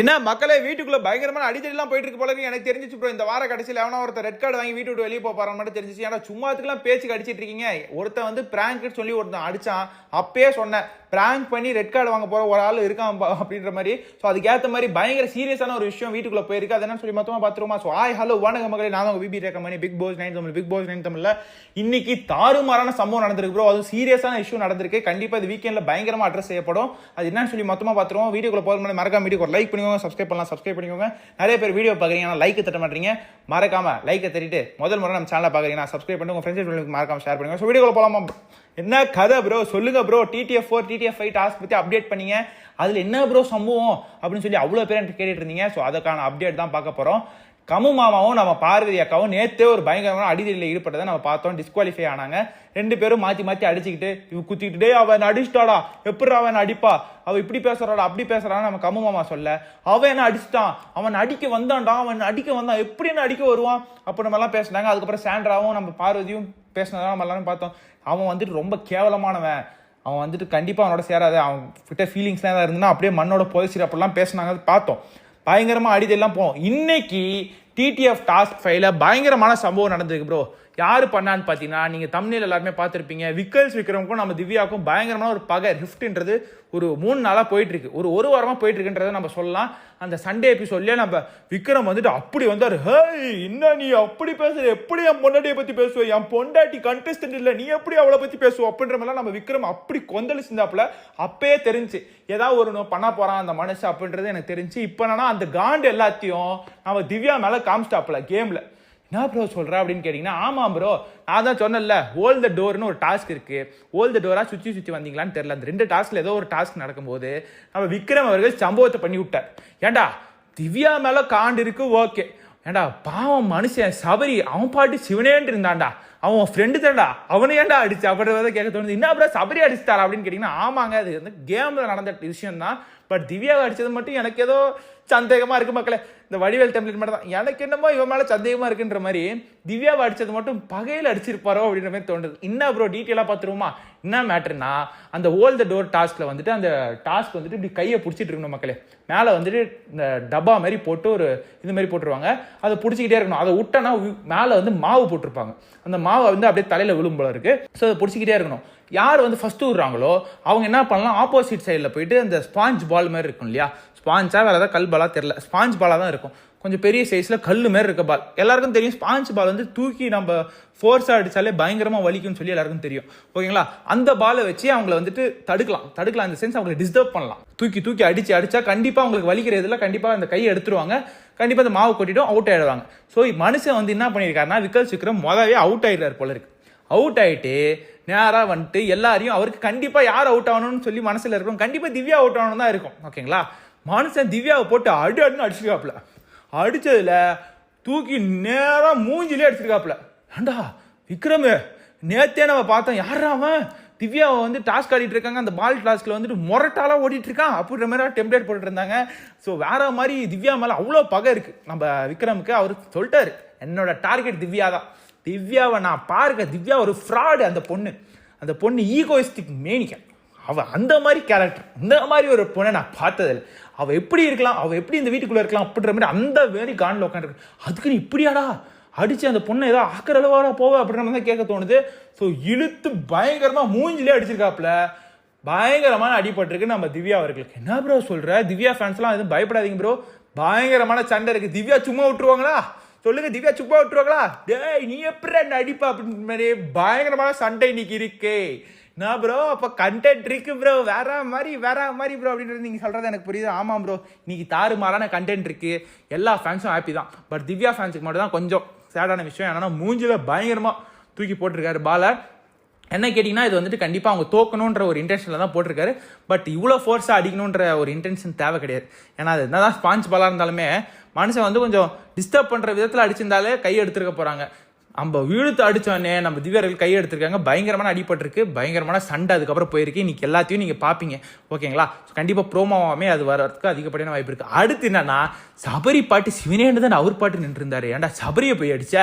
என்ன மக்களே வீட்டுக்குள்ள பயங்கரமான அடித்தடிலாம் போயிட்டு இருக்கு. போல எனக்கு தெரிஞ்சிச்சு ப்ரோ இந்த வார கடைசியில் எவனா ஒருத்தர் ரெட் கார்டு வாங்கி வீட்டு விட்டு வெளியே போகிற மட்டும் தெரிஞ்சிச்சு. ஏன்னா சும்மாத்துக்குலாம் பேச்சுக்கு அடிச்சிட்டு இருக்கீங்க? ஒருத்தன் வந்து பிராங்க் சொல்லி ஒருத்தன் அடிச்சான். அப்பயே சொன்னேன் பிராங்க் பண்ணி ரெட் கார்டு வாங்க போகிற ஒரு ஆள் இருக்கான் பா- அப்படின்ற மாதிரி. ஸோ அதுக்கேற்ற மாதிரி பயங்கர சீரியஸான ஒரு விஷயம் வீட்டுக்குள்ள போயிருக்கு. அது என்னன்னு சொல்லி மொத்தமாக பார்த்துருமா ஸோ ஆய் ஹலோ வணக்க மக்களே நான் உங்கள் பிபி ரேக்க மணி. Bigg Boss nine Tamil Bigg Boss nine தமிழ்ல இன்னைக்கு தாறுமாறான சம்பவம் நடந்திருக்கு ப்ரோ அதுவும் சீரியஸான இஷ்யூ நடந்திருக்கு. கண்டிப்பாக இது வீக்கெண்டில் பயங்கரமாக அட்ரஸ் செய்யப்படும். அது என்னன்னு சொல்லி மொத்தமாக பார்த்துருவோம் வீடியோக்குள்ள போகிற மாதிரி மறக்காம வீடியோ லைக் பண்ணிக்கோங்க சப்ஸ்கிரைப் பண்ணலாம் சப்ஸ்கிரைப் பண்ணிக்கோங்க. நிறைய பேர் வீடியோ பார்க்குறீங்க ஆனால் லைக் தட்ட மாட்டீங்க. மறக்காம லைக்கை தட்டிட்டு முதல் முறை நம்ம சேனலை பார்க்குறீங்கன்னா சப்ஸ்கிரைப் பண்ணி உங்கள் ஃப்ரெண்ட்ஸ் மறக்காம ஷேர் பண்ணுங்க ஸோ வீடியோக்குள்ள போகலாமா என்ன கதை ப்ரோ சொல்லுங்க bro TTF four TTF five task பற்றி அப்டேட் பண்ணீங்க. அதில் என்ன ப்ரோ சம்பவம்? அப்படின்னு சொல்லி அவ்வளோ பேர் என்கிட்ட கேட்டுட்டு இருந்தீங்க. ஸோ அதுக்கான அப்டேட் தான் பார்க்க போகிறோம் கமு மாமாவும் நம்ம பார்வதி அக்காவும் நேற்றே ஒரு பயங்கரமான அடிதலில் ஈடுபட்டதை நம்ம பார்த்தோம். டிஸ்குவாலிஃபை ஆனாங்க. ரெண்டு பேரும் மாற்றி மாற்றி அடிச்சுக்கிட்டு இவ குத்திக்கிட்டே அவன் அடிச்சிட்டாடா? எப்படி அவன் அடிப்பா? அவள் இப்படி பேசுகிறாடா அப்படி பேசுறான்னு நம்ம கமு மாமா சொல்ல அவன் என்ன அடிச்சிட்டான்? அவன் அடிக்க வந்தான்டா அவன் அடிக்க வந்தான்? எப்படி என்ன அடிக்க வருவான்? அப்போ நம்ம எல்லாம் பேசினாங்க. அதுக்கப்புறம் சாண்ட்ராவும் நம்ம பார்வதியும் பேசினதான் நம்ம எல்லாரும் பார்த்தோம். அவன் வந்துட்டு ரொம்ப கேவலமானவன். அவன் வந்துட்டு கண்டிப்பாக அவனோட சேராது. அவன் கிட்ட ஃபீலிங்ஸ்லாம் ஏதாவது இருந்தால் அப்படியே மண்ணோட புதைச்சிட்டு அப்படிலாம் பேசினாங்க பார்த்தோம். பயங்கரமாக அடிதெல்லாம் போவோம் இன்னைக்கு டிடிஎஃப் டாஸ்க் ஃபைவ்ல பயங்கரமான சம்பவம் நடந்திருக்கு ப்ரோ யார் பண்ணான்னு பார்த்தீங்கன்னா நீங்கள் தமிழில் எல்லாருமே பார்த்துருப்பீங்க. விக்கல்ஸ் விக்ரமுக்கும் நம்ம திவ்யாவுக்கும் பயங்கரமான ஒரு பகை ஹிஃப்ட்ன்றது ஒரு மூணு நாளாக போயிட்டுருக்கு. ஒரு ஒரு வாரமாக போயிட்டுருக்குன்றதை நம்ம சொல்லலாம். அந்த சண்டே எபிசோட்லேயே நம்ம விக்ரம் வந்துட்டு அப்படி வந்தார். ஹேய் என்ன நீ அப்படி பேசுற? எப்படி என் பொண்டாட்டியை பற்றி பேசுவ? என் பொண்டாட்டி கண்டெஸ்டன்ட் இல்லை. நீ எப்படி அவளை பற்றி பேசுவோம் அப்படின்ற மாதிரிலாம் நம்ம விக்ரம் அப்படி கொந்தளிச்சிருந்தாப்புல அப்பயே தெரிஞ்சு ஏதாவது ஒரு நோ- பண்ண போகிறான் அந்த மனுஷன் அப்படின்றது எனக்கு தெரிஞ்சு இப்போ என்னன்னா அந்த காண்டு எல்லாத்தையும் நம்ம திவ்யா மேலே காமிச்சிட்டாப்புல கேமில் என்ன ப்ரோ சொல்கிறா அப்படின்னு கேட்டிங்கன்னா ஆமாம் ப்ரோ நான் தான் சொன்னேன்ல ஓல் த டோர்னு ஒரு டாஸ்க் இருக்குது ஓல் த டோராக சுற்றி சுற்றி வந்தீங்களான்னு தெரில அந்த ரெண்டு டாஸ்கில் ஏதோ ஒரு டாஸ்க் நடக்கும்போது நம்ம விக்ரம் அவர்கள் சம்பவத்தை பண்ணி விட்டார். ஏன்டா திவ்யா மேலே காண்டு இருக்கு ஓகே ஏன்டா பாவம் மனுஷன் சபரி அவன் பாட்டு சிவனேன்னு இருந்தான்டா. அவன் ஃப்ரெண்டு தான்டா. அவனை ஏன்டா அடிச்சு? அப்படின்றத கேட்க தோணுது. என்ன அப்புறம் சபரி அடிச்சிட்டாரா அப்படின்னு கேட்டிங்கன்னா ஆமாங்க அது வந்து கேமில் நடந்த விஷயம் தான் பட் திவ்யாவை அடித்தது மட்டும் எனக்கு ஏதோ சந்தேகமாக இருக்கு மக்களே. இந்த வடிவேல் டெம்ப்ளேட் மட்டும் தான். எனக்கு என்னமோ இவன் மேலே சந்தேகமாக இருக்குன்ற மாதிரி திவ்யாவை அடித்தது மட்டும் பகையில் அடிச்சிருப்பாரோ அப்படின்ற மாதிரி தோணுது என்ன ப்ரோ டீட்டெயிலாக பார்த்துருவோமா? என்ன மேட்ருனா அந்த ஓல் த டோர் டாஸ்கில் வந்துட்டு அந்த டாஸ்க் வந்துட்டு இப்படி கையை பிடிச்சிட்டு இருக்கணும் மக்களே. மேலே வந்துட்டு இந்த டப்பா மாதிரி போட்டு ஒரு இது மாதிரி போட்டுருவாங்க. அதை பிடிச்சிக்கிட்டே இருக்கணும். அதை விட்டோன்னா மேலே வந்து மாவு போட்டிருப்பாங்க. அந்த மாவை வந்து அப்படியே தலையில் விழும் போல இருக்கு. ஸோ அதை பிடிச்சிக்கிட்டே இருக்கணும். யார் வந்து ஃபஸ்ட்டு விடுறாங்களோ அவங்க என்ன பண்ணலாம்? ஆப்போசிட் சைடில் போயிட்டு அந்த ஸ்பாஞ்ச் பால் மாதிரி இருக்கும் இல்லையா? ஸ்பாஞ்சா வேறு ஏதாவது கல் பாலாக தெரில ஸ்பாஞ்ச் பாலாக தான் இருக்கும். கொஞ்சம் பெரிய சைஸில் கல் மாதிரி இருக்க பால் எல்லாருக்கும் தெரியும் ஸ்பாஞ்ச் பால் வந்து தூக்கி நம்ம ஃபோர்ஸாக அடித்தாலே பயங்கரமாக வலிக்கும்னு சொல்லி எல்லாருக்கும் தெரியும். ஓகேங்களா? அந்த பாலை வச்சு அவங்கள வந்துட்டு தடுக்கலாம். தடுக்கலாம் இந்த சென்ஸ் அவங்களை டிஸ்டர்ப் பண்ணலாம். தூக்கி தூக்கி அடித்து அடித்தா கண்டிப்பாக அவங்களுக்கு வலிக்கிற இதில் கண்டிப்பாக அந்த கையை எடுத்துருவாங்க. கண்டிப்பாக அந்த மாவு கொட்டிட்டும் அவுட் ஆயிடுவாங்க. ஸோ மனுஷன் வந்து என்ன பண்ணியிருக்காருன்னா விக்கல் விக்ரம் மொதவே அவுட் ஆகிடுறாரு போல இருக்கு. அவுட் ஆகிட்டு நேராக வந்துட்டு எல்லாரையும் அவருக்கு கண்டிப்பாக யார் அவுட் ஆகணும்னு சொல்லி மனசில் இருக்கும் கண்டிப்பாக திவ்யா அவுட் ஆகணும் தான் இருக்கும். ஓகேங்களா? மனுஷன் திவ்யாவை போட்டு அடி அடின்னு அடிச்சிருக்காப்புல. அடித்ததில் தூக்கி நேராக மூஞ்சிலே அடிச்சிருக்காப்புல. ஏண்டா விக்ரம் நேத்தே நம்ம பார்த்தோம். யாரா அவன்? திவ்யாவை வந்து டாஸ்க் ஆடிட்டு இருக்காங்க. அந்த பால் டாஸ்கில் வந்துட்டு முரட்டாலாம் ஓடிட்டு இருக்கான் அப்படின்ற மாதிரி டெம்ப்ளேட் போட்டுட்டு இருந்தாங்க. ஸோ வேற மாதிரி திவ்யா மேலே அவ்வளோ பகை இருக்குது நம்ம விக்ரமுக்கு அவர் சொல்லிட்டாரு. என்னோட டார்கெட் திவ்யா தான். திவ்யாவை நான் பாருங்க திவ்யா ஒரு ஃப்ராடு அந்த பொண்ணு. அந்த பொண்ணு ஈகோயிஸ்டிக் மேனிக்க. அவள் அந்த மாதிரி கேரக்டர் இந்த மாதிரி ஒரு பொண்ணை நான் பார்த்ததில்ல. அவள் எப்படி இருக்கலாம் அவள் எப்படி இந்த வீட்டுக்குள்ளே இருக்கலாம் அப்படின்ற மாதிரி அந்த மாதிரி காண்டில் உட்காந்துருக்கு அதுக்கு நீ இப்படியாடா? அடித்து அந்த பொண்ணை ஏதோ ஆக்கிற அளவாக போவ அப்படின்ற மாதிரி தான் கேட்க தோணுது. ஸோ இழுத்து பயங்கரமாக மூஞ்சிலே அடிச்சிருக்காப்புல. பயங்கரமான அடிபட்டிருக்கு நம்ம திவ்யா அவர்களுக்கு. என்ன ப்ரோ சொல்கிற திவ்யா ஃபேன்ஸ்லாம் எதுவும் பயப்படாதீங்க ப்ரோ பயங்கரமான சண்டை இருக்குது திவ்யா சும்மா விட்டுருவாங்களா? சொல்லுங்க திவ்யா சும்மா விட்டுருவாங்களா? டேய் நீ எப்படி என்ன அடிப்பா அப்படின்ற மாதிரி பயங்கரமான சண்டை இன்னைக்கு இருக்கே. நான் ப்ரோ அப்போ கண்டென்ட் இருக்கு ப்ரோ வேற மாதிரி வேற மாதிரி ப்ரோ அப்படின்றது நீங்கள் சொல்கிறது எனக்கு புரியுது. ஆமாம் ப்ரோ இன்னைக்கு தாறுமாறான கண்டென்ட் இருக்கு எல்லா ஃபேன்ஸும் ஹாப்பி தான். பட் திவ்யா ஃபேன்ஸுக்கு மட்டும் தான் கொஞ்சம் சேடான விஷயம். என்னன்னா மூஞ்சில பயங்கரமாக தூக்கி போட்டிருக்காரு பாலை என்ன கேட்டிங்கன்னா இது வந்துட்டு கண்டிப்பாக அவங்க தோக்கணுன்ற ஒரு இன்டென்ஷனில் தான் போட்டிருக்காரு. பட் இவ்வளோ ஃபோர்ஸாக அடிக்கணுன்ற ஒரு இன்டென்ஷன் தேவை கிடையாது. ஏன்னா அது என்னதான் ஸ்பான்ஸ் பாலாக இருந்தாலுமே மனுஷன் வந்து கொஞ்சம் டிஸ்டர்ப் பண்ணுற விதத்தில் அடிச்சிருந்தாலே கை எடுத்துருக்க போகிறாங்க நம்ம வீழுத்து அடித்தோடனே நம்ம திவ்யர்கள் கை எடுத்திருக்காங்க. பயங்கரமான அடிபட்டிருக்கு. பயங்கரமான சண்டை அதுக்கப்புறம் போயிருக்கு. இன்னைக்கு எல்லாத்தையும் நீங்கள் பார்ப்பீங்க ஓகேங்களா? ஸோ கண்டிப்பாக ப்ரோமோவாமே அது வரதுக்கு அதிகப்படியான வாய்ப்பு இருக்குது அடுத்து என்னன்னா சபரி பாட்டு சிவனேன்னு தான் அவர் பாட்டு நின்றுருந்தாரு. ஏன்டா சபரியை போய் அடிச்ச?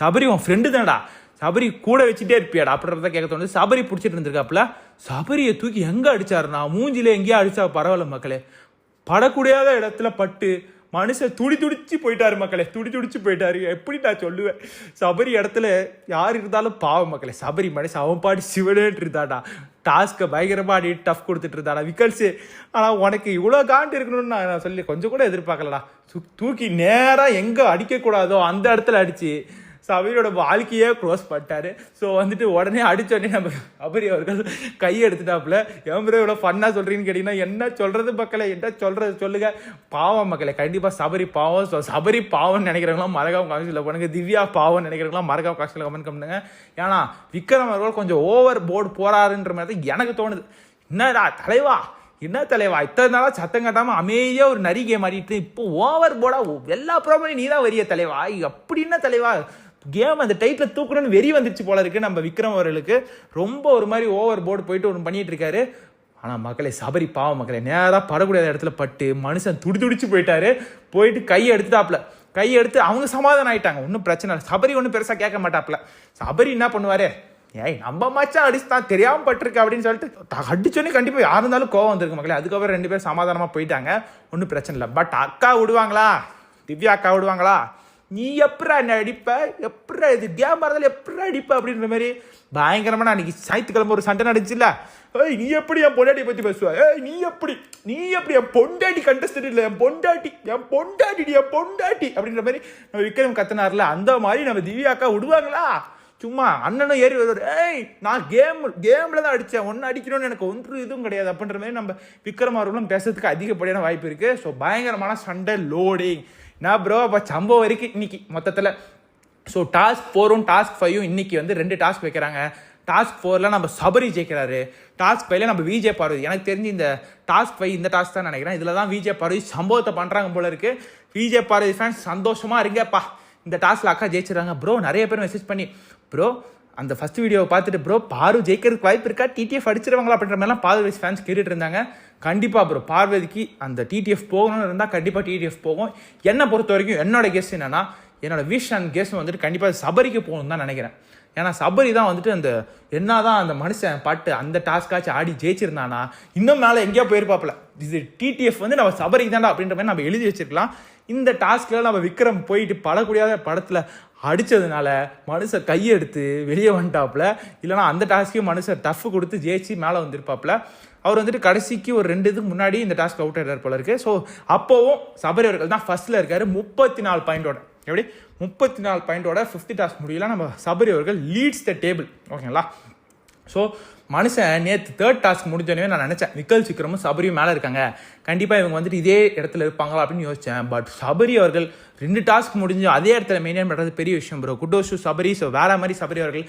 சபரி உன் ஃப்ரெண்டு தானடா. சபரி கூட வச்சுட்டே இருப்பியாடா அப்படின்றத கேட்க தோணுது. சபரி பிடிச்சிட்டு இருந்திருக்காப்புல. சபரியை தூக்கி எங்கே அடித்தாருண்ணா மூஞ்சில எங்கேயோ அடிச்சா பரவாயில்ல மக்களே. படக்கூடாத இடத்துல பட்டு மனுஷன் துடி துடிச்சு போயிட்டாரு மக்களே துடி துடிச்சு போயிட்டாரு. எப்படி நான் சொல்லுவேன்? சபரி இடத்துல யார் இருந்தாலும் பாவம் மக்களே சபரி மனுஷன் அவன் பாடி சிவனேட்டு இருந்தாடா. டாஸ்க்கை பயங்கரமாக அடி டஃப் கொடுத்துட்டு இருந்தாடா. விக்கல்ஸு ஆனால் உனக்கு இவ்வளோ காண்டு இருக்கணும்னு நான் சொல்லி கொஞ்சம் கூட எதிர்பார்க்கலடா. தூக்கி நேராக எங்கே அடிக்கக்கூடாதோ அந்த இடத்துல அடித்து ஸோ சபரியோட வாழ்க்கையே க்ளோஸ் பண்ணிட்டாரு. ஸோ வந்துட்டு உடனே அடிச்சோடனே நம்ம அபரி அவர்கள் கையெடுத்துட்டாப்புல எடுத்துட்டாப்புல. இவ்வளோ ஃபன்னாக சொல்கிறீங்கன்னு கேட்டிங்கன்னா என்ன சொல்கிறது மக்களை என்ன சொல்கிறது சொல்லுங்கள் பாவம் மக்களை கண்டிப்பாக சபரி பாவம். ஸோ சபரி பாவம்னு நினைக்கிறவங்களாம் மறக்காம காசில் போனுங்க திவ்யா பாவம்னு நினைக்கிறவங்களாம் மறக்காம காசில் கமெண்ட் பண்ணுங்க. ஏன்னா விக்ரம் அவர்கள் கொஞ்சம் ஓவர் போர்டு போகிறாருன்ற மாதிரி தான் எனக்கு தோணுது. என்னடா தலைவா? என்ன தலைவா? இத்தனை நாளாக சத்தம் கட்டாமல் அமைதியாக ஒரு நரிகை மாறிட்டு இப்போ ஓவர் போர்டாக எல்லா ப்ராப்ளமும் நீ தான் வரிய தலைவா? அப்படி என்ன தலைவா? கேம் அந்த டைட்டில் தூக்கணும்னு வெறி வந்துருச்சு போல இருக்கு நம்ம விக்ரம் அவர்களுக்கு. ரொம்ப ஒரு மாதிரி ஓவர் போர்டு போயிட்டு ஒன்று பண்ணிட்டு இருக்காரு. ஆனால் மக்களே சபரி பாவ மக்களே நேராக படக்கூடிய இடத்துல பட்டு மனுஷன் துடி துடிச்சு போயிட்டாரு. போயிட்டு கையை எடுத்துட்டாப்ல. கை எடுத்து அவங்க சமாதானம் ஆயிட்டாங்க. ஒன்றும் பிரச்சனை இல்லை. சபரி ஒன்றும் பெருசாக கேட்க மாட்டாப்ல. சபரி என்ன பண்ணுவார்? ஏய் நம்ம மச்சான் அடிச்சுதான் தெரியாமல் பட்டிருக்கு அப்படின்னு சொல்லிட்டு அடிச்சோன்னே கண்டிப்பாக யார் இருந்தாலும் கோவம் வந்திருக்கு மக்களே. அதுக்கப்புறம் ரெண்டு பேரும் சமாதானமாக போயிட்டாங்க. ஒன்றும் பிரச்சனை இல்லை. பட் அக்கா விடுவாங்களா? திவ்யா அக்கா விடுவாங்களா? நீ எப்படா என்ன அடிப்ப? எப்படா இது கேம் இருந்தாலும் எப்படா அடிப்ப அப்படின்ற மாதிரி பயங்கரமாக நான் அன்றைக்கி ஞாயிற்றுக்கிழமை ஒரு சண்டை நடந்துச்சுல்ல? ஏய் நீ எப்படி என் பொண்டாட்டி பற்றி பேசுவ? ஏய் நீ எப்படி? நீ எப்படி என் பொண்டாட்டி கண்டஸ்டன்ட் இல்லை? என் பொண்டாட்டி என் பொண்டாட்டி என் பொண்டாட்டி அப்படின்ற மாதிரி நம்ம விக்ரம் கத்தனார்ல அந்த மாதிரி நம்ம திவ்யா அக்கா விடுவாங்களா? சும்மா அண்ணனும் ஏறி வருவார். ஏய் நான் கேம் கேமில் தான் அடித்தேன் ஒன்று அடிக்கணும்னு எனக்கு ஒன்று இதுவும் கிடையாது அப்படின்ற மாதிரி நம்ம விக்ரம் அவர்களும் பேசுறதுக்கு அதிகப்படியான வாய்ப்பு இருக்குது ஸோ பயங்கரமான சண்டை லோடிங் நான் ப்ரோ அப்போ சம்பவம் வரைக்கும் இன்னைக்கு மொத்தத்தில். ஸோ டாஸ்க் ஃபோரும் டாஸ்க் ஃபைவும் இன்னைக்கு வந்து ரெண்டு டாஸ்க் வைக்கிறாங்க. டாஸ்க் ஃபோரில் நம்ம சபரி ஜெயிக்கிறாரு. டாஸ்க் ஃபைவ்ல நம்ம விஜய் பார்வதி எனக்கு தெரிஞ்சு இந்த டாஸ்க் ஃபைவ் இந்த டாஸ்க் தான் நினைக்கிறேன். இதில் தான் விஜய் பார்வதி சம்பவத்தை பண்ணுறாங்க போல இருக்கு. விஜய் பார்வதி ஃபேன்ஸ் சந்தோஷமாக இருங்கப்பா. இந்த டாஸ்கில் அக்கா ஜெயிச்சிடறாங்க. ப்ரோ நிறைய பேர் மெசேஜ் பண்ணி ப்ரோ அந்த ஃபஸ்ட் வீடியோவை பார்த்துட்டு ப்ரோ பாரு ஜெயிக்கிறதுக்கு வாய்ப்பு இருக்கா? டிடிஎஃப் அடிச்சிருவாங்களா? அப்படின்ற மாதிரிலாம் பார்வதி ஃபேன்ஸ் கேட்டுட்டு இருந்தாங்க. கண்டிப்பாக ப்ரோ பார்வதிக்கு அந்த டிடிஎஃப் போகணும்னு இருந்தால் கண்டிப்பாக டிடிஎஃப் போகும். என்னை பொறுத்த வரைக்கும் என்னோட கெஸ் என்னென்னா என்னோட விஷ் அண்ட் கெஸ் வந்துட்டு கண்டிப்பாக சபரிக்கு போகணும்னு தான் நினைக்கிறேன். ஏன்னா சபரி தான் வந்துட்டு அந்த என்னதான் அந்த மனுஷன் பாட்டு அந்த டாஸ்காச்சும் ஆடி ஜெயிச்சிருந்தானா இன்னும் மேலே எங்கேயோ போயிருப்பாப்புல. இது டிடிஎஃப் வந்து நம்ம சபரிக்கு தான்டா அப்படின்ற மாதிரி நம்ம எழுதி வச்சிருக்கலாம். இந்த டாஸ்கில் நம்ம விக்ரம் போயிட்டு படக்கூடியாத படத்தில் அடித்ததுனால மனுஷன் கையெடுத்து வெளியே வந்துட்டாப்புல. இல்லைனா அந்த டாஸ்க்கையும் மனுஷன் டஃப் கொடுத்து ஜெயிச்சு மேலே வந்திருப்பாப்புல. அவர் வந்துட்டு கடைசிக்கு ஒரு ரெண்டு இதுக்கு முன்னாடி இந்த டாஸ்க் அவுட் ஆயிடுறாரு போல இருக்கு. ஸோ அப்போவும் சபரி அவர்கள் தான் ஃபர்ஸ்ட்டில் இருக்கார். முப்பத்தி நாலு பாயிண்டோட எப்படி? முப்பத்தி நாலு பாயிண்டோட ஃபிஃப்த் டாஸ்க் முடியல. நம்ம சபரி அவர்கள் லீட்ஸ் த டேபிள் ஓகேங்களா? ஸோ மனுஷன் நேற்று தேர்ட் டாஸ்க் முடிஞ்சோடனே நான் நினச்சேன். விக்கல் சிக்கரமும் சபரியும் மேலே இருக்காங்க. கண்டிப்பாக இவங்க வந்துட்டு இதே இடத்துல இருப்பாங்களா அப்படின்னு யோசித்தேன் பட் சபரி அவர்கள் ரெண்டு டாஸ்க் முடிஞ்சு அதே இடத்துல மெயின்டைன் பண்ணுறது பெரிய விஷயம் ப்ரோ குட்டோஷு சபரி ஸோ வேற மாதிரி சபரி அவர்கள்.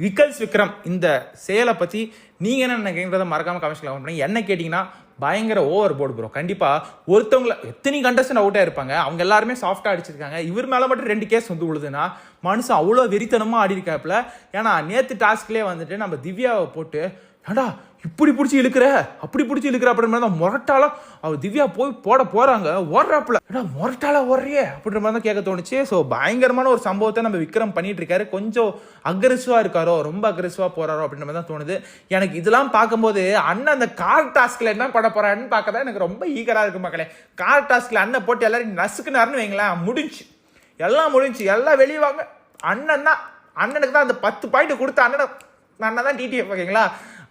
விக்கல்ஸ் விக்ரம் இந்த செயலை பற்றி நீங்கள் என்ன நினைக்கிறத மறக்காமல் கமெண்ட்ஸ்ல கமெண்ட் பண்ணி என்ன கேட்டிங்கன்னா பயங்கர ஓவர் போர்டு ப்ரோ கண்டிப்பாக ஒருத்தவங்கள எத்தனை கண்டஸ்டன் அவுட்டாக இருப்பாங்க? அவங்க எல்லாருமே சாஃப்டாக அடிச்சிருக்காங்க. இவர் மேலே மட்டும் ரெண்டு கேஸ் வந்து விழுதுன்னா மனுஷன் அவ்வளோ வெறித்தனமாக ஆடி இருக்காப்புல. ஏன்னா நேற்று டாஸ்க்லேயே வந்துட்டு நம்ம திவ்யாவை போட்டு ஏண்டா இப்படி பிடிச்சி இழுக்கிற? அப்படி பிடிச்சி இழுக்கிற அப்படின்ற மாதிரி தான் முரட்டாலாம் அவர் திவ்யா போய் போட போகிறாங்க ஓடுறாப்புல. ஏடா முரட்டால ஓடுறியே அப்படின்ற மாதிரி தான் கேட்க தோணுச்சு. ஸோ பயங்கரமான ஒரு சம்பவத்தை நம்ம விக்ரம் பண்ணிட்டு இருக்காரு. கொஞ்சம் அக்ரெசிவாக இருக்காரோ ரொம்ப அக்ரெசிவாக போகிறாரோ அப்படின்ற மாதிரி தான் தோணுது. எனக்கு இதெல்லாம் பார்க்கும்போது அண்ணன் அந்த கார் டாஸ்கில் என்ன பண்ண போகிறான்னு பார்க்க தான் எனக்கு ரொம்ப ஈகராக இருக்கு மக்களே. கார் டாஸ்கில் அண்ணன் போட்டு எல்லாரும் நசுக்குனாருன்னு வைங்களேன் முடிஞ்சு. எல்லாம் முடிஞ்சு. எல்லாம் வெளியே வாங்க. அண்ணன் தான். அண்ணனுக்கு தான் அந்த பத்து பாயிண்ட் கொடுத்த அண்ணனை. அண்ணன் தான் டிடிஎஃப் ஓகேங்களா?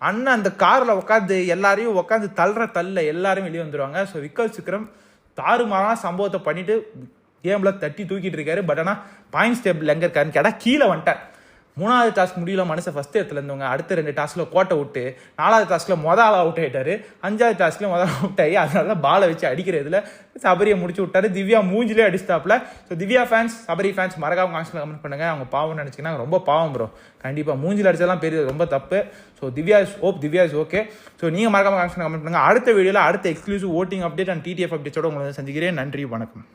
அண்ணன் அந்த காரில் உட்காந்து எல்லாரையும் உட்காந்து தள்ளுற தள்ள எல்லாரும் வெளியே வந்துருவாங்க. ஸோ விக்கல் சிக்கரம் தாறுமாறான சம்பவத்தை பண்ணிட்டு கேமில் தட்டி தூக்கிட்டு இருக்காரு. பட் ஆனால் பாயிண்ட்ஸ் டேபிள் எங்கே இருக்காருன்னு கேட்டால் கீழே வந்துட்டார். மூணாவது டாஸ்க் முடியல மனுஷன் ஃபஸ்ட் இடத்துல இருந்தவங்க அடுத்த ரெண்டு டாஸ்கில் கோட்டை விட்டு நாலாவது டாஸ்கில் மொதல் ஆள் அவுட் ஆகிட்டாரு அஞ்சாவது டாஸ்க்ல முதல் அவுட் ஆகி அதனால தான் பாலை வச்சு அடிக்கிற இதில் சபரியை முடிச்சு விட்டாரு. திவ்யா மூஞ்சிலே அடிச்சிட்டாப்ல so Divya fans Sabari fans மறக்காம கான்ஸ்ல கமெண்ட் பண்ணுங்க. அவங்க பாவம் நினச்சிங்கன்னா ரொம்ப பாவம் ப்ரோ கண்டிப்பாக மூஞ்சில் அடிச்சதெல்லாம் பெரிய ரொம்ப தப்பு. So Divya is op Divya is okay so நீங்கள் மறக்காம கான்ஸ்ல கமெண்ட் பண்ணுங்க. அடுத்த வீடியோவில் அடுத்த exclusive voting update and TTF அப்டேட்டோட உங்களை செஞ்சுக்கிறேன் சந்திக்கிறேன். நன்றி வணக்கம்.